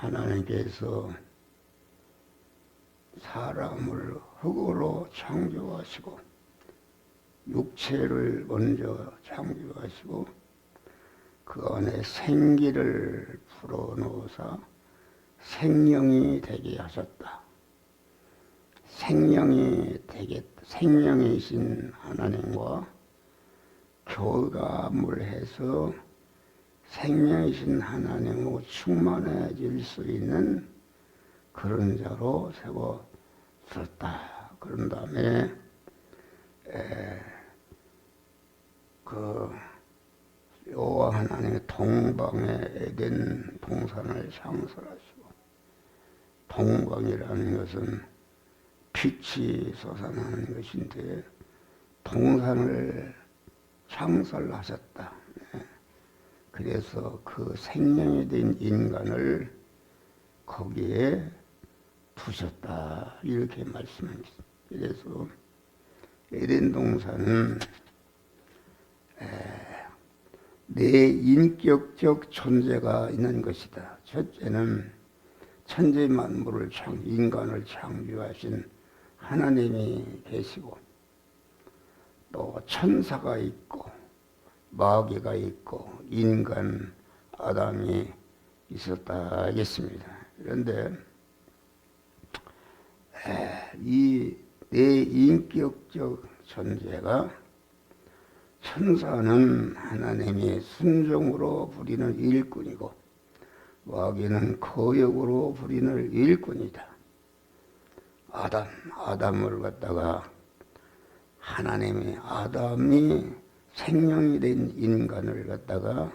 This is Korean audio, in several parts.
하나님께서 사람을 흙으로 창조하시고 육체를 먼저 창조하시고 그 안에 생기를 불어넣어서 생명이 되게 하셨다. 생명이 되게 생명이신 하나님과 교감을 해서 생명이신 하나님으로 충만해질 수 있는 그런 자로 세워졌다. 그런 다음에 에, 그 여호와 하나님의 동방의 에덴 동산을 창설하시고 동방이라는 것은 빛이 솟아나는 것인데 동산을 창설하셨다. 네. 그래서 그 생명이 된 인간을 거기에 두셨다. 이렇게 말씀합니다. 그래서 에덴 동산은 내 인격적 존재가 있는 것이다. 첫째는 천재 만물을 창 인간을 창조하신 하나님이 계시고 또 천사가 있고 마귀가 있고 인간 아담이 있었다 하겠습니다. 그런데 이 내 인격적 존재가 천사는 하나님이 순종으로 부리는 일꾼이고 마귀는 거역으로 부리는 일꾼이다. 아담, 아담을 갖다가 하나님이 아담이 생명이 된 인간을 갖다가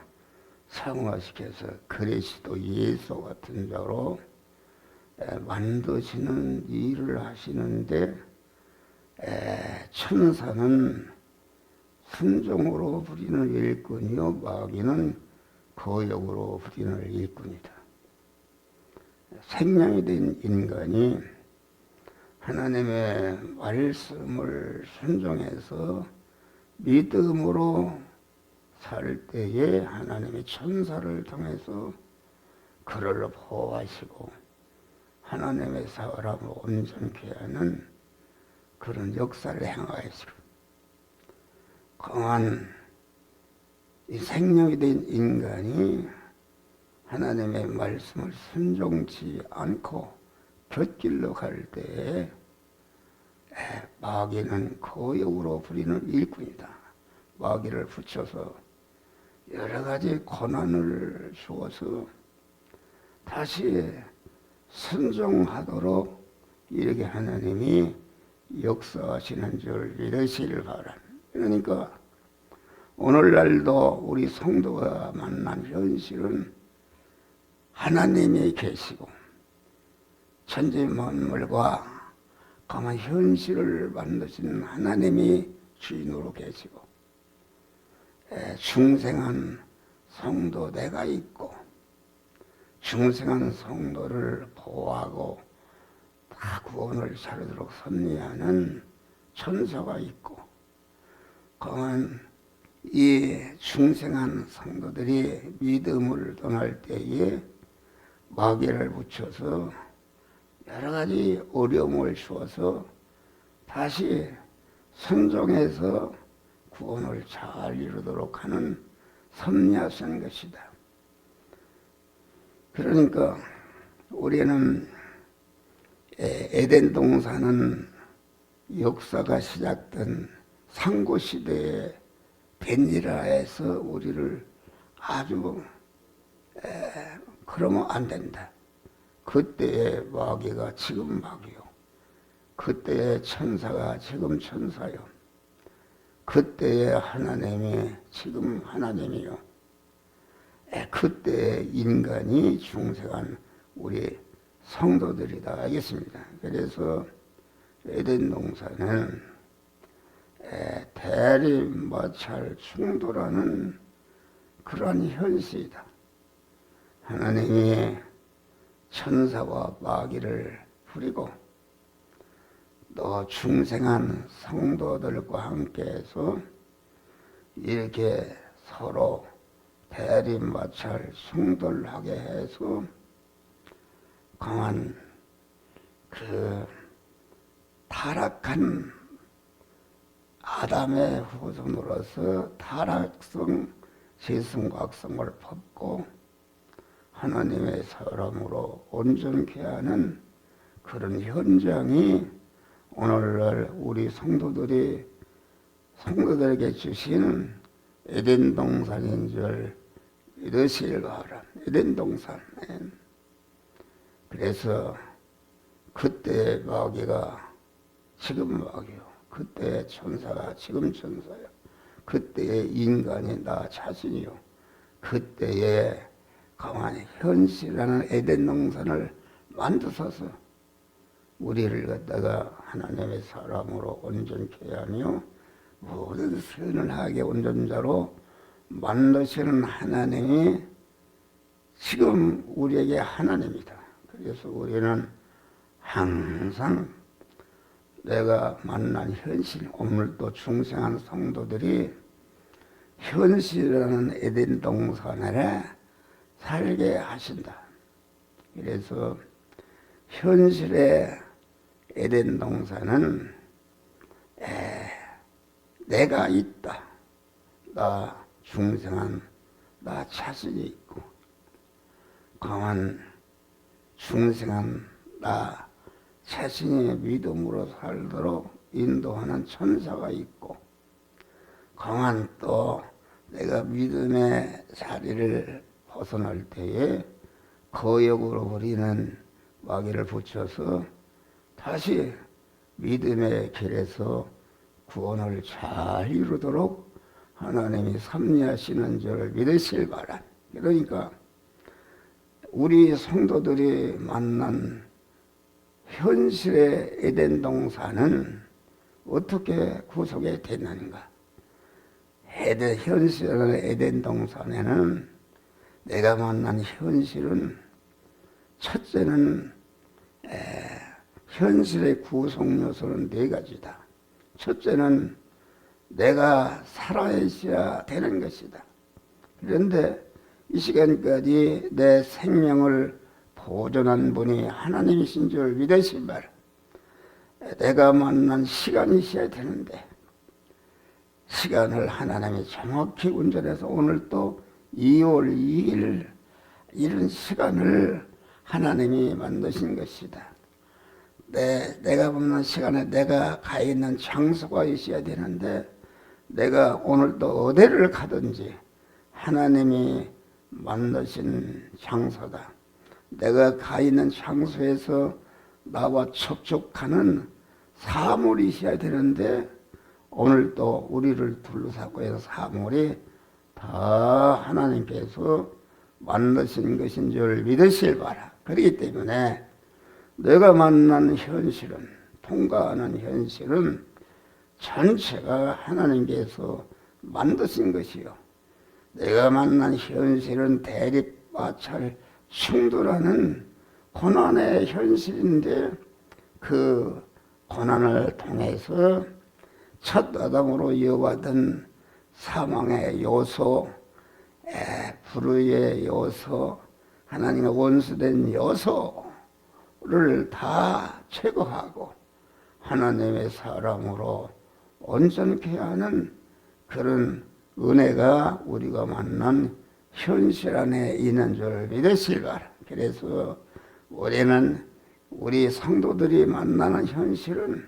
상화시켜서 그리스도 예수 같은 자로 만드시는 일을 하시는데 천사는 순종으로 부리는 일꾼이요 마귀는 거역으로 부리는 일꾼이다. 생명이 된 인간이 하나님의 말씀을 순종해서 믿음으로 살 때에 하나님의 천사를 통해서 그를 보호하시고 하나님의 사람을 온전케 하는 그런 역사를 행하시고 강한 이 생명이 된 인간이 하나님의 말씀을 순종치 않고 곁길로 갈 때에 마귀는 거역으로 부리는 일꾼이다. 마귀를 붙여서 여러 가지 고난을 주어서 다시 순종하도록 이렇게 하나님이 역사하시는 줄 믿으시길 바랍니다. 그러니까 오늘날도 우리 성도가 만난 현실은 하나님이 계시고 천지 만물과 강한 현실을 만드신 하나님이 주인으로 계시고 중생한 성도 내가 있고 중생한 성도를 보호하고 다 구원을 차리도록 섭리하는 천사가 있고 강한 이 중생한 성도들이 믿음을 떠날 때에 마귀를 붙여서 여러 가지 어려움을 주어서 다시 순종해서 구원을 잘 이루도록 하는 섭리하신 것이다. 그러니까 우리는 에덴 동산은 역사가 시작된 상고 시대에 벤이라 해서 우리를 아주 에, 그러면 안 된다. 그때의 마귀가 지금 마귀요. 그때의 천사가 지금 천사요. 그때의 하나님이 지금 하나님이요. 에, 그때의 인간이 중생한 우리 성도들이다 알겠습니다. 그래서 에덴 동산은 대리 마찰 충돌하는 그러한 현실이다. 하나님이 천사와 마귀를 부리고 또 중생한 성도들과 함께해서 이렇게 서로 대리 마찰 충돌하게 해서 강한 그 타락한 아담의 후손으로서 타락성 지승각성을 벗고 하나님의 사람으로 온전케 하는 그런 현장이 오늘날 우리 성도들이 성도들에게 주시는 에덴 동산인 줄 믿으실 바람. 에덴 동산. 그래서 그때 마귀가 지금 마귀요. 그때 천사가 지금 천사요. 그때의 인간이 나 자신이요. 그때의 강한 현실이라는 에덴 동산을 만드셔서 우리를 갖다가 하나님의 사람으로 온전케 하며 모든 선을 하게 온전자로 만드시는 하나님이 지금 우리에게 하나님이다. 그래서 우리는 항상 내가 만난 현실, 오늘도 중생한 성도들이 현실이라는 에덴 동산에 살게 하신다. 그래서 현실의 에덴 동산은 에, 내가 있다. 나 중생한 나 자신이 있고 강한 중생한 나 자신의 믿음으로 살도록 인도하는 천사가 있고 강한 또 내가 믿음의 자리를 벗어날 때에 거역으로 버리는 마귀를 붙여서 다시 믿음의 길에서 구원을 잘 이루도록 하나님이 섭리하시는 줄 믿으실 바람. 그러니까 우리 성도들이 만난 현실의 에덴 동산은 어떻게 구속이 되는가? 에덴, 현실의 에덴 동산에는 내가 만난 현실은 첫째는 에, 현실의 구속 요소는 네 가지다. 첫째는 내가 살아있어야 되는 것이다. 그런데 이 시간까지 내 생명을 보존한 분이 하나님이신 줄 믿으실 말. 내가 만난 시간이 있어야 되는데 시간을 하나님이 정확히 운전해서 오늘 또 2월 2일 이런 시간을 하나님이 만드신 것이다. 내, 내가 만난 시간에 내가 가 있는 장소가 있어야 되는데 내가 오늘 또 어디를 가든지 하나님이 만드신 장소다. 내가 가 있는 장소에서 나와 접촉하는 사물이 있어야 되는데 오늘 또 우리를 둘러싸고 해서 사물이 다 하나님께서 만드신 것인 줄 믿으실 바라. 그렇기 때문에 내가 만난 현실은 통과하는 현실은 전체가 하나님께서 만드신 것이요. 내가 만난 현실은 대립, 마찰, 충돌하는 고난의 현실인데 그 고난을 통해서 첫 아담으로 이어받은 사망의 요소, 에, 불의의 요소, 하나님의 원수된 요소를 다 제거하고 하나님의 사람으로 온전케 하는 그런 은혜가 우리가 만난 현실 안에 있는 줄 믿으실 바라. 그래서 우리는 우리 성도들이 만나는 현실은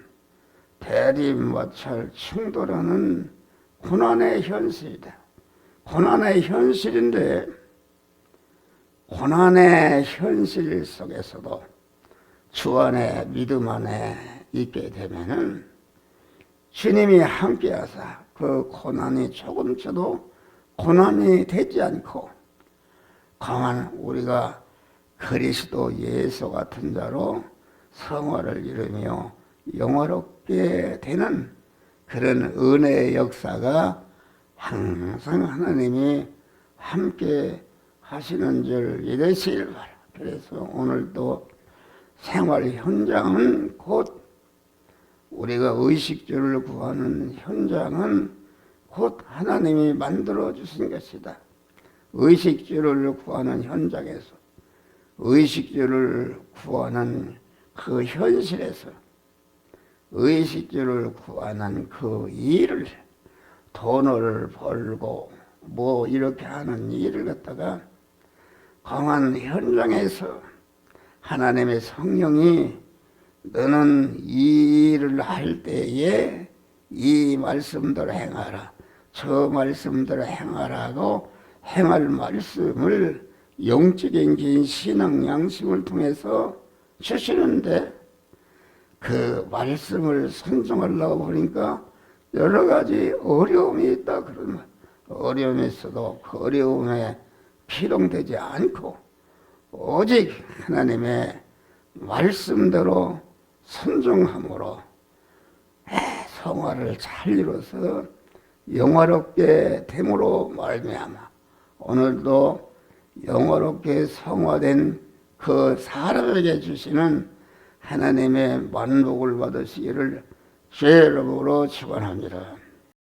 대립, 마찰, 충돌하는 고난의 현실이다. 고난의 현실인데 고난의 현실 속에서도 주 안에 믿음 안에 있게 되면은 주님이 함께하사 그 고난이 조금쯤도 고난이 되지 않고 강한 우리가 그리스도 예수 같은 자로 성화를 이루며 영화롭게 되는 그런 은혜의 역사가 항상 하나님이 함께 하시는 줄 믿으실 바라. 그래서 오늘도 생활 현장은 곧 우리가 의식주를 구하는 현장은 곧 하나님이 만들어 주신 것이다. 의식주를 구하는 현장에서 의식주를 구하는 그 현실에서 의식주를 구하는 그 일을 돈을 벌고 뭐 이렇게 하는 일을 갖다가 강한 현장에서 하나님의 성령이 너는 이 일을 할 때에 이 말씀대로 행하라. 저 말씀대로 행하라고 행할 말씀을 영적인 긴 신앙 양심을 통해서 주시는데 그 말씀을 순종하려고 보니까 여러 가지 어려움이 있다 그러면 어려움이 있어도 그 어려움에 피동되지 않고 오직 하나님의 말씀대로 순종함으로 성화를 잘 이뤄서 영화롭게 됨으로 말미암아 오늘도 영화롭게 성화된 그 사람에게 주시는 하나님의 만복을 받으시기를 죄 이름으로 축원합니다.